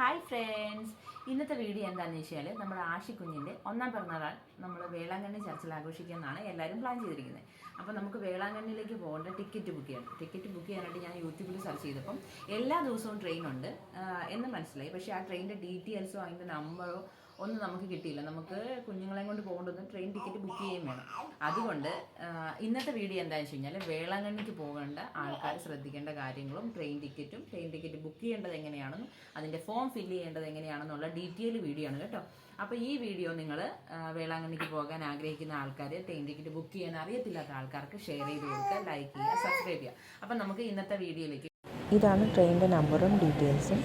Hi friends ഇന്നത്തെ video എന്താണെന്ന് വെച്ചാൽ നമ്മുടെ ആഷിക്കുഞ്ഞിന്റെ ഒന്നാം പിറന്നാൾ നമ്മൾ വേളാങ്കണ്ണി ചർച്ചിൽ ആഘോഷിക്കാമെന്നാണ് എല്ലാവരും പ്ലാൻ ചെയ്തിരിക്കുന്നത്. അപ്പോൾ നമുക്ക് വേളാങ്കണ്ണിയിലേക്ക് പോകേണ്ട ടിക്കറ്റ് ബുക്ക് ചെയ്യണം ടിക്കറ്റ് ബുക്ക് ചെയ്യാനായിട്ട് ഞാൻ യൂട്യൂബിൽ സെർച്ച് ചെയ്തപ്പം എല്ലാ ദിവസവും ട്രെയിൻ ഉണ്ട്. എന്ന് മനസ്സിലായി. പക്ഷേ ആ ട്രെയിനിന്റെ ഡീറ്റെയിൽസോ അതിന്റെ നമ്പറോ ഒന്നും നമുക്ക് കിട്ടിയില്ല. നമുക്ക് കുഞ്ഞുങ്ങളെയും കൊണ്ട് പോകേണ്ടതും ട്രെയിൻ ടിക്കറ്റ് ബുക്ക് ചെയ്യുകയും വേണം. അതുകൊണ്ട് ഇന്നത്തെ വീഡിയോ എന്താണെന്ന് വെച്ച് കഴിഞ്ഞാൽ വേളാങ്കണ്ണിക്ക് പോകേണ്ട ആൾക്കാർ ശ്രദ്ധിക്കേണ്ട കാര്യങ്ങളും ട്രെയിൻ ടിക്കറ്റും ട്രെയിൻ ടിക്കറ്റ് ബുക്ക് ചെയ്യേണ്ടത് എങ്ങനെയാണെന്നും അതിന്റെ ഫോം ഫില്ല് ചെയ്യേണ്ടത് എങ്ങനെയാണെന്നുള്ള ഡീറ്റെയിൽ വീഡിയോ ആണ് കേട്ടോ. അപ്പോൾ ഈ വീഡിയോ നിങ്ങൾ വേളാങ്കണ്ണിക്ക് പോകാൻ ആഗ്രഹിക്കുന്ന ആൾക്കാർ ട്രെയിൻ ടിക്കറ്റ് ബുക്ക് ചെയ്യാൻ അറിയത്തില്ലാത്ത ആൾക്കാർക്ക് ഷെയർ ചെയ്ത് കൊടുക്കുക ലൈക്ക് ചെയ്യുക സബ്സ്ക്രൈബ് ചെയ്യുക. അപ്പം നമുക്ക് ഇന്നത്തെ വീഡിയോയിലേക്ക് ഇതാണ് ട്രെയിനിന്റെ നമ്പറും ഡീറ്റെയിൽസും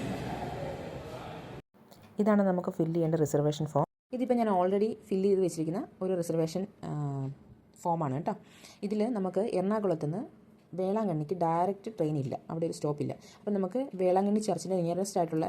ഇതാണ് നമുക്ക് ഫില്ല് ചെയ്യേണ്ട റിസർവേഷൻ ഫോം ഇതിപ്പോൾ ഞാൻ ഓൾറെഡി ഫില്ല് ചെയ്ത് വെച്ചിരിക്കുന്ന ഒരു റിസർവേഷൻ ഫോമാണ് കേട്ടോ. ഇതിൽ നമുക്ക് എറണാകുളത്ത് നിന്ന് വേളാങ്കണ്ണിക്ക് ഡയറക്റ്റ് ട്രെയിൻ ഇല്ല. അവിടെ ഒരു സ്റ്റോപ്പ് ഇല്ല. അപ്പോൾ നമുക്ക് വേളാങ്കണ്ണി ചർച്ചിന്റെ നിയറസ്റ്റ് ആയിട്ടുള്ള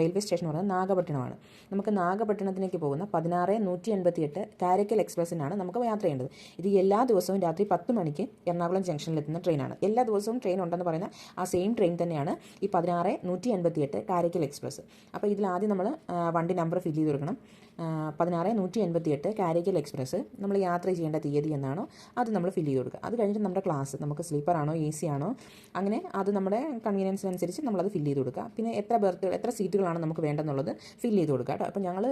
റെയിൽവേ സ്റ്റേഷൻ എന്ന് പറയുന്നത് നാഗപട്ടണമാണ്. നമുക്ക് നാഗപട്ടണത്തിലേക്ക് പോകുന്ന പതിനാറ് നൂറ്റി എൺപത്തി എട്ട് കാരക്കൽ എക്സ്പ്രസ്സിനാണ് നമുക്ക് യാത്ര ചെയ്യേണ്ടത്. ഇത് എല്ലാ ദിവസവും രാത്രി പത്ത് മണിക്ക് എറണാകുളം ജംഗ്ഷനിൽ എത്തുന്ന ട്രെയിനാണ് എല്ലാ ദിവസവും ട്രെയിൻ ഉണ്ടെന്ന് പറയുന്ന ആ സെയിം ട്രെയിൻ തന്നെയാണ് ഈ പതിനാറ് നൂറ്റി എൺപത്തി എട്ട് കാരക്കൽ എക്സ്പ്രസ് അപ്പോൾ ഇതിൽ ആദ്യം നമ്മൾ വണ്ടി നമ്പർ ഫില്ല് ചെയ്ത് കൊടുക്കണം. പതിനാറ് നൂറ്റി എൺപത്തി എട്ട് കാരിക്കൽ എക്സ്പ്രസ് നമ്മൾ യാത്ര ചെയ്യേണ്ട തീയതി എന്നാണോ അത് നമ്മൾ ഫില്ല് ചെയ്ത് കൊടുക്കുക. അത് കഴിഞ്ഞിട്ട് നമ്മുടെ ക്ലാസ് നമുക്ക് സ്ലീപ്പർ ആണോ എ സി ആണോ അങ്ങനെ അത് നമ്മുടെ കൺവീനിയൻസിനനുസരിച്ച് നമ്മളത് ഫില്ല് ചെയ്ത് കൊടുക്കുക. പിന്നെ എത്ര ബർത്ത് എത്ര സീറ്റുകളാണ് നമുക്ക് വേണ്ടെന്നുള്ളത് ഫില്ല് ചെയ്ത് കൊടുക്കുക കേട്ടോ. അപ്പോൾ ഞങ്ങൾ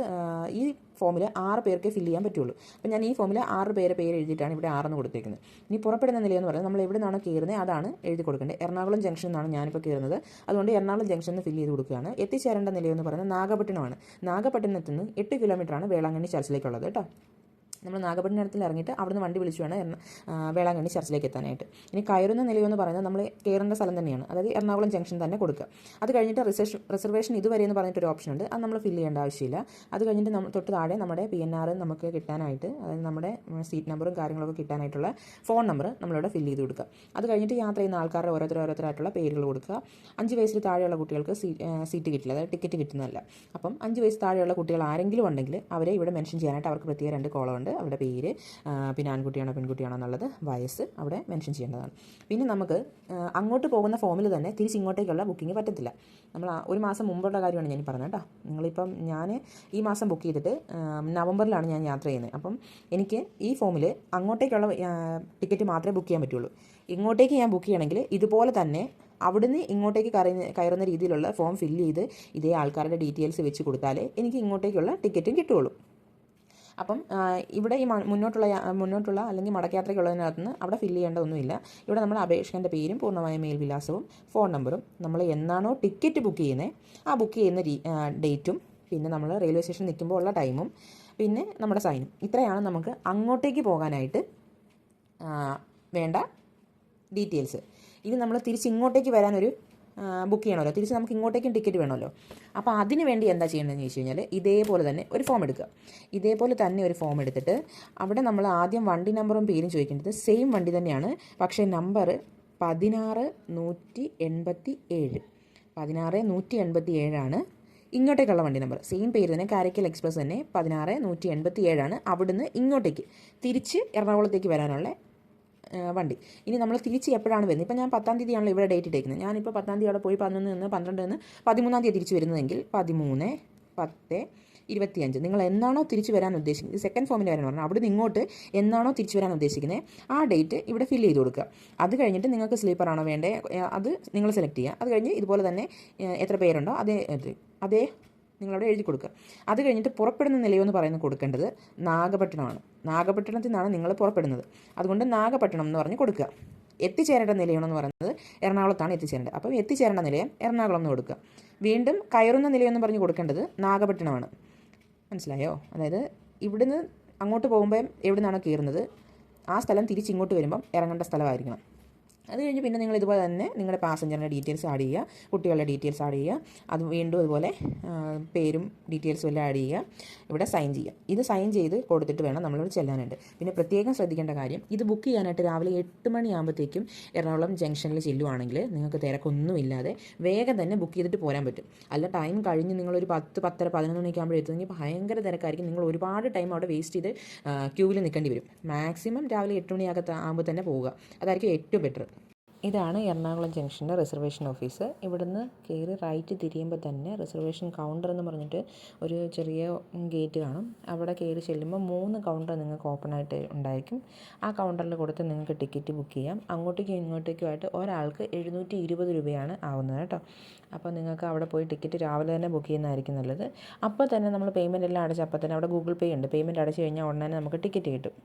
ഈ ഫോമിൽ ആറ് പേർക്ക് ഫില്ല് ചെയ്യാൻ പറ്റുള്ളൂ. അപ്പോൾ ഞാൻ ഈ ഫോമിൽ ആറ് പേരെ പേര് എഴുതിയിട്ടാണ് ഇവിടെ ആറെന്ന് കൊടുത്തിരിക്കുന്നത് ഇനി പുറപ്പെടുന്ന നിലയെന്ന് പറയുന്നത് നമ്മൾ എവിടെ നിന്നാണോ കയറുന്നത് അതാണ് എഴുതി കൊടുക്കേണ്ടത്. എറണാകുളം ജംഗ്ഷൻ എന്നാണ് ഞാനിപ്പോൾ കയറുന്നത് അതുകൊണ്ട് എറണാകുളം ജംഗ്ഷനിൽ ഫില്ല് ചെയ്ത് കൊടുക്കുകയാണ്. എത്തിച്ചേരേണ്ട നിലയെന്ന് പറയുന്നത് നാഗപട്ടണമാണ്. നാഗപട്ടണത്തിൽ നിന്ന് എട്ട് കിലോമീറ്ററാണ് വേളാങ്കണ്ണി ചർച്ചിലേക്കുള്ളത് കേട്ടോ. നമ്മൾ നാഗപട്ടണത്തിൽ ഇറങ്ങിയിട്ട് അവിടുന്ന് വണ്ടി വിളിച്ചു വേണം വേളാങ്കണ്ണി ചർച്ചിലേക്ക് എത്താനായിട്ട്. ഇനി കയറുന്ന നിലയെന്ന് പറയുന്നത് നമ്മൾ കയറേണ്ട സ്ഥലം തന്നെയാണ്. അതായത് എറണാകുളം ജംഗ്ഷൻ തന്നെ കൊടുക്കുക. അത് കഴിഞ്ഞിട്ട് റിസർവേഷൻ റിസർവേഷൻ ഇതുവരെ എന്ന് പറഞ്ഞിട്ടൊരു ഓപ്ഷൻ ഉണ്ട് അത് നമ്മൾ ഫില്ല് ചെയ്യേണ്ട ആവശ്യമില്ല. അത് കഴിഞ്ഞിട്ട് നമ്മൾ തൊട്ട് താഴെ നമ്മുടെ പി എൻ ആർ നമുക്ക് കിട്ടാനായിട്ട് അതായത് നമ്മുടെ സീറ്റ് നമ്പറും കാര്യങ്ങളൊക്കെ കിട്ടാനായിട്ടുള്ള ഫോൺ നമ്പർ നമ്മളിവിടെ ഫില്ല് ചെയ്ത് കൊടുക്കുക. അത് കഴിഞ്ഞിട്ട് യാത്ര ചെയ്യുന്ന ആൾക്കാരുടെ ഓരോരുത്തർ ഓരോരുത്തരായിട്ടുള്ള പേരുകൾ കൊടുക്കുക. അഞ്ച് വയസ്സിൽ താഴെയുള്ള കുട്ടികൾക്ക് സീറ്റ് കിട്ടില്ല. അതായത് ടിക്കറ്റ് കിട്ടുന്നതല്ല. അപ്പം അഞ്ച് വയസ്സ് താഴെയുള്ള കുട്ടികൾ ആരെങ്കിലും ഉണ്ടെങ്കിൽ അവരെ ഇവിടെ മെൻഷൻ ചെയ്യാനായിട്ട് അവർക്ക് പ്രത്യേക രണ്ട് കോളം ഉണ്ട് അവരുടെ പേര് ആ, പിന്നെ ആൺകുട്ടിയാണോ പെൺകുട്ടിയാണോ എന്നുള്ളത് വയസ്സ് അവിടെ മെൻഷൻ ചെയ്യേണ്ടതാണ്. പിന്നെ നമുക്ക് അങ്ങോട്ട് പോകുന്ന ഫോമിൽ തന്നെ തിരിച്ച് ഇങ്ങോട്ടേക്കുള്ള ബുക്കിംഗ് പറ്റത്തില്ല. നമ്മൾ ഒരു മാസം മുമ്പുള്ള കാര്യമാണ് ഞാൻ പറഞ്ഞത് കേട്ടോ. നിങ്ങളിപ്പം ഞാൻ ഈ മാസം ബുക്ക് ചെയ്തിട്ട് നവംബറിലാണ് ഞാൻ യാത്ര ചെയ്യുന്നത്. അപ്പം എനിക്ക് ഈ ഫോമിൽ അങ്ങോട്ടേക്കുള്ള ടിക്കറ്റ് മാത്രമേ ബുക്ക് ചെയ്യാൻ പറ്റുള്ളൂ. ഇങ്ങോട്ടേക്ക് ഞാൻ ബുക്ക് ചെയ്യണമെങ്കിൽ ഇതുപോലെ തന്നെ അവിടുന്ന് ഇങ്ങോട്ടേക്ക് കയറുന്ന കയറുന്ന രീതിയിലുള്ള ഫോം ഫില്ല് ചെയ്ത് ഇതേ ആൾക്കാരുടെ ഡീറ്റെയിൽസ് വെച്ച് കൊടുത്താലേ എനിക്ക് ഇങ്ങോട്ടേക്കുള്ള ടിക്കറ്റും കിട്ടുള്ളൂ അപ്പം ഇവിടെ ഈ മുന്നോട്ടുള്ള മുന്നോട്ടുള്ള അല്ലെങ്കിൽ മടക്കയാത്രയ്ക്കുള്ളതിനകത്ത് നിന്ന് അവിടെ ഫില്ല് ചെയ്യേണ്ടതൊന്നുമില്ല. ഇവിടെ നമ്മൾ അപേക്ഷകന്റെ പേരും പൂർണമായ മേൽവിലാസവും ഫോൺ നമ്പറും നമ്മൾ എന്നാണോ ടിക്കറ്റ് ബുക്ക് ചെയ്യുന്നത് ആ ബുക്ക് ചെയ്യുന്ന ഡേറ്റും പിന്നെ നമ്മൾ റെയിൽവേ സ്റ്റേഷനിൽ നിൽക്കുമ്പോൾ ഉള്ള ടൈമും പിന്നെ നമ്മുടെ സൈനും ഇത്രയാണ് നമുക്ക് അങ്ങോട്ടേക്ക് പോകാനായിട്ട് വേണ്ട ഡീറ്റെയിൽസ് ഇനി നമ്മൾ തിരിച്ച് ഇങ്ങോട്ടേക്ക് വരാനൊരു ബുക്ക് ചെയ്യണമല്ലോ. തിരിച്ച് നമുക്ക് ഇങ്ങോട്ടേക്കും ടിക്കറ്റ് വേണമല്ലോ. അപ്പോൾ അതിന് വേണ്ടി എന്താ ചെയ്യേണ്ടതെന്ന് ചോദിച്ചു കഴിഞ്ഞാൽ ഇതേപോലെ തന്നെ ഒരു ഫോം എടുക്കുക. ഇതേപോലെ തന്നെ ഒരു ഫോം എടുത്തിട്ട് അവിടെ നമ്മൾ ആദ്യം വണ്ടി നമ്പറും പേരും ചോദിക്കേണ്ടത് സെയിം വണ്ടി തന്നെയാണ്. പക്ഷേ നമ്പർ പതിനാറ് നൂറ്റി എൺപത്തി ഏഴ് പതിനാറ് നൂറ്റി എൺപത്തി ഏഴാണ് ഇങ്ങോട്ടേക്കുള്ള വണ്ടി നമ്പർ സെയിം പേര് തന്നെ കാരക്കൽ എക്സ്പ്രസ് തന്നെ പതിനാറ് നൂറ്റി എൺപത്തി ഏഴാണ് അവിടുന്ന് ഇങ്ങോട്ടേക്ക്. തിരിച്ച് എറണാകുളത്തേക്ക് വരാനുള്ള വണ്ടി. ഇനി നമ്മൾ തിരിച്ച് എപ്പോഴാണ് വരുന്നത്? ഇപ്പം ഞാൻ പത്താം തീയതിയാണല്ലോ ഇവിടെ ഡേറ്റ് ഇട്ടേക്കുന്നത്. ഞാനിപ്പോൾ പത്താം തീയതി അവിടെ പോയി പതിനൊന്ന് നിന്ന് പന്ത്രണ്ട് നിന്ന് പതിമൂന്നാം തീയതി തിരിച്ച് വരുന്നതെങ്കിൽ പതിമൂന്ന് പത്ത് ഇരുപത്തിയഞ്ച്. നിങ്ങൾ എന്നാണോ തിരിച്ച് വരാൻ ഉദ്ദേശിക്കുന്നത്? സെക്കൻഡ് ഫോമിന്റെ കാര്യം പറഞ്ഞാൽ അവിടെ ഇങ്ങോട്ട് എന്നാണോ തിരിച്ച് വരാൻ ഉദ്ദേശിക്കുന്നത്? ആ ഡേറ്റ് ഇവിടെ ഫില്ല് ചെയ്ത് കൊടുക്കുക. അത് കഴിഞ്ഞിട്ട് നിങ്ങൾക്ക് സ്ലീപ്പറാണോ വേണ്ടത്? വേണ്ടേ അത് നിങ്ങൾ സെലക്ട് ചെയ്യുക. അത് കഴിഞ്ഞ് ഇതുപോലെ തന്നെ എത്ര പേരുണ്ടോ അതേ അതേ നിങ്ങളവിടെ എഴുതി കൊടുക്കുക. അത് കഴിഞ്ഞിട്ട് പുറപ്പെടുന്ന നിലയെന്ന് പറയുന്നത് കൊടുക്കേണ്ടത് നാഗപട്ടണമാണ്. നാഗപട്ടണത്തിൽ നിന്നാണ് നിങ്ങൾ പുറപ്പെടുന്നത്. അതുകൊണ്ട് നാഗപട്ടണം എന്ന് പറഞ്ഞ് കൊടുക്കുക. എത്തിച്ചേരേണ്ട നിലയണമെന്ന് പറയുന്നത് എറണാകുളത്താണ് എത്തിച്ചേരേണ്ടത്. അപ്പം എത്തിച്ചേരേണ്ട നിലയം എറണാകുളം എന്ന് കൊടുക്കുക. വീണ്ടും കയറുന്ന നിലയെന്ന് പറഞ്ഞ് കൊടുക്കേണ്ടത് നാഗപട്ടണമാണ്. മനസ്സിലായോ? അതായത് ഇവിടുന്ന് അങ്ങോട്ട് പോകുമ്പോൾ എവിടെ കയറുന്നത്? ആ സ്ഥലം തിരിച്ചിങ്ങോട്ട് വരുമ്പം ഇറങ്ങേണ്ട സ്ഥലമായിരിക്കണം. അത് കഴിഞ്ഞ് പിന്നെ നിങ്ങൾ ഇതുപോലെ തന്നെ നിങ്ങളുടെ പാസഞ്ചറിന്റെ ഡീറ്റെയിൽസ് ആഡ് ചെയ്യുക കുട്ടികളുടെ ഡീറ്റെയിൽസ് ആഡ് ചെയ്യുക അത് വീണ്ടും അതുപോലെ പേരും ഡീറ്റെയിൽസും എല്ലാം ആഡ് ചെയ്യുക ഇവിടെ സൈൻ ചെയ്യുക. ഇത് സൈൻ ചെയ്ത് കൊടുത്തിട്ട് വേണം നമ്മളിവിടെ ചെല്ലാനായിട്ട്. പിന്നെ പ്രത്യേകം ശ്രദ്ധിക്കേണ്ട കാര്യം ഇത് ബുക്ക് ചെയ്യാനായിട്ട് രാവിലെ എട്ട് മണിയാകുമ്പോഴത്തേക്കും എറണാകുളം ജംഗ്ഷനിൽ ചെല്ലുവാണെങ്കിൽ നിങ്ങൾക്ക് തിരക്കൊന്നുമില്ലാതെ വേഗം തന്നെ ബുക്ക് ചെയ്തിട്ട് പോരാൻ പറ്റും. അല്ല ടൈം കഴിഞ്ഞ് നിങ്ങളൊരു പത്ത് പത്തര പതിനൊന്ന് ആകുമ്പോൾ എത്തുന്നെങ്കിൽ ഭയങ്കര തിരക്കായിരിക്കും. നിങ്ങൾ ഒരുപാട് ടൈം അവിടെ വേസ്റ്റ് ചെയ്ത് ക്യൂവിൽ നിൽക്കേണ്ടി വരും. മാക്സിമം രാവിലെ എട്ട് മണിയാകത്ത് ആകുമ്പോൾ തന്നെ പോവുക. അതായിരിക്കും ഏറ്റവും ബെറ്റർ ഇതാണ് എറണാകുളം ജംഗ്ഷന്റെ റിസർവേഷൻ ഓഫീസ്. ഇവിടുന്ന് കയറി റൈറ്റ് തിരിയുമ്പോൾ തന്നെ റിസർവേഷൻ കൗണ്ടർ എന്ന് പറഞ്ഞിട്ട് ഒരു ചെറിയ ഗേറ്റ് കാണും. അവിടെ കയറി ചെല്ലുമ്പോൾ മൂന്ന് കൗണ്ടർ നിങ്ങൾക്ക് ഓപ്പൺ ആയിട്ട് ഉണ്ടായിരിക്കും. ആ കൗണ്ടറിൽ കൊടുത്ത് നിങ്ങൾക്ക് ടിക്കറ്റ് ബുക്ക് ചെയ്യാം. അങ്ങോട്ടേക്കും ഇങ്ങോട്ടേക്കുമായിട്ട് ഒരാൾക്ക് എഴുന്നൂറ്റി ഇരുപത് രൂപയാണ് ആവുന്നത് കേട്ടോ. അപ്പോൾ നിങ്ങൾക്ക് അവിടെ പോയി ടിക്കറ്റ് രാവിലെ തന്നെ ബുക്ക് ചെയ്യുന്നതായിരിക്കും നല്ലത്. അപ്പോൾ തന്നെ നമ്മൾ പേയ്മെന്റ് എല്ലാം അടച്ച് അപ്പോൾ തന്നെ അവിടെ ഗൂഗിൾ പേ ഉണ്ട്. പേയ്മെന്റ് അടച്ച് കഴിഞ്ഞാൽ ഉടനെ നമുക്ക് ടിക്കറ്റ് കിട്ടും.